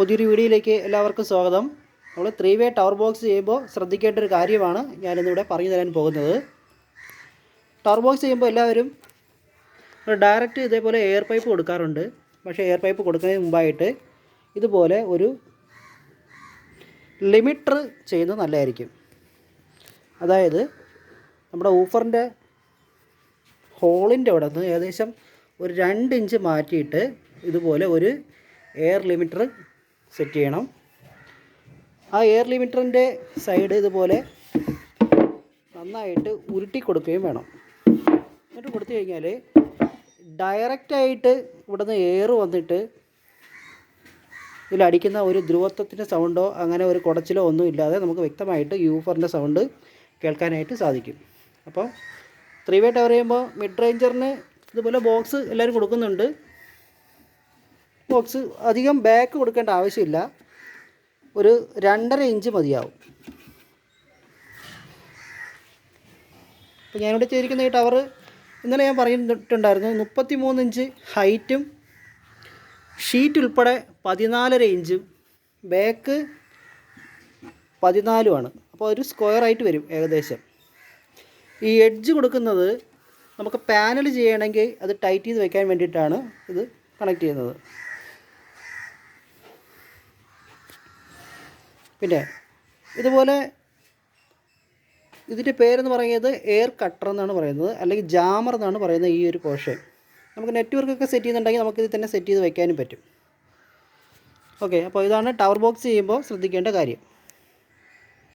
പുതിയൊരു വീഡിയോയിലേക്ക് എല്ലാവർക്കും സ്വാഗതം. നമ്മൾ ത്രീ വേ ടവർ ബോക്സ് ചെയ്യുമ്പോൾ ശ്രദ്ധിക്കേണ്ട ഒരു കാര്യമാണ് ഞാനിന്നിവിടെ പറഞ്ഞു തരാൻ പോകുന്നത്. ടവർ ബോക്സ് ചെയ്യുമ്പോൾ എല്ലാവരും ഡയറക്റ്റ് ഇതേപോലെ എയർ പൈപ്പ് കൊടുക്കാറുണ്ട്. പക്ഷേ എയർ പൈപ്പ് കൊടുക്കുന്നതിന് മുമ്പായിട്ട് ഇതുപോലെ ഒരു ലിമിറ്റർ ചെയ്യുന്നത് നല്ലതായിരിക്കും. അതായത് നമ്മുടെ ഊഫറിന്റെ ഹോളിന്റെ അവിടെ നിന്ന് ഏകദേശം ഒരു രണ്ട് ഇഞ്ച് മാറ്റിയിട്ട് ഇതുപോലെ ഒരു എയർ ലിമിറ്റർ സെറ്റ് ചെയ്യണം. ആ എയർ ലിമിറ്ററിന്റെ സൈഡ് ഇതുപോലെ നന്നായിട്ട് ഉരുട്ടി കൊടുക്കുകയും വേണം. എന്നിട്ട് കൊടുത്തു കഴിഞ്ഞാൽ ഡയറക്റ്റായിട്ട് ഇവിടുന്ന് എയർ വന്നിട്ട് ഇതിലടിക്കുന്ന ഒരു ധ്രുവത്വത്തിന്റെ സൗണ്ടോ അങ്ങനെ ഒരു കുടച്ചിലോ ഒന്നും ഇല്ലാതെ നമുക്ക് വ്യക്തമായിട്ട് യൂഫറിന്റെ സൗണ്ട് കേൾക്കാനായിട്ട് സാധിക്കും. അപ്പോൾ ത്രീ വേ ടവർ ചെയ്യുമ്പോൾ മിഡ് റേഞ്ചറിന് ഇതുപോലെ ബോക്സ് എല്ലാവരും കൊടുക്കുന്നുണ്ട്. ബോക്സ് അധികം ബാക്ക് കൊടുക്കേണ്ട ആവശ്യമില്ല. ഒരു രണ്ടര ഇഞ്ച് മതിയാവും. അപ്പോൾ ഞാനിവിടെ ചെയ്തിരിക്കുന്ന ഈ ടവർ ഇന്നലെ ഞാൻ പറഞ്ഞിട്ടുണ്ടായിരുന്നു മുപ്പത്തി മൂന്ന് ഇഞ്ച് ഹൈറ്റും ഷീറ്റ് ഉൾപ്പെടെ പതിനാലര ഇഞ്ചും ബാക്ക് പതിനാലുമാണ് അപ്പോൾ ഒരു സ്ക്വയർ ആയിട്ട് വരും ഏകദേശം. ഈ എഡ്ജ് കൊടുക്കുന്നത് നമുക്ക് പാനൽ ചെയ്യണമെങ്കിൽ അത് ടൈറ്റ് ചെയ്ത് വെക്കാൻ വേണ്ടിയിട്ടാണ് ഇത് കണക്ട് ചെയ്യുന്നത്. പിന്നെ ഇതുപോലെ ഇതിന്റെ പേരെന്ന് പറയുന്നത് എയർ കട്ടർ എന്നാണ് പറയുന്നത്. അല്ലെങ്കിൽ ജാമർ എന്നാണ് പറയുന്നത് ഈ ഒരു പോർഷൻ നമുക്ക് നെറ്റ്വർക്കൊക്കെ സെറ്റ് ചെയ്യുന്നുണ്ടെങ്കിൽ നമുക്ക് ഇത് തന്നെ സെറ്റ് ചെയ്ത് വയ്ക്കാനും പറ്റും. ഓക്കെ അപ്പോൾ ഇതാണ് ടവർ ബോക്സ് ചെയ്യുമ്പോൾ ശ്രദ്ധിക്കേണ്ട കാര്യം.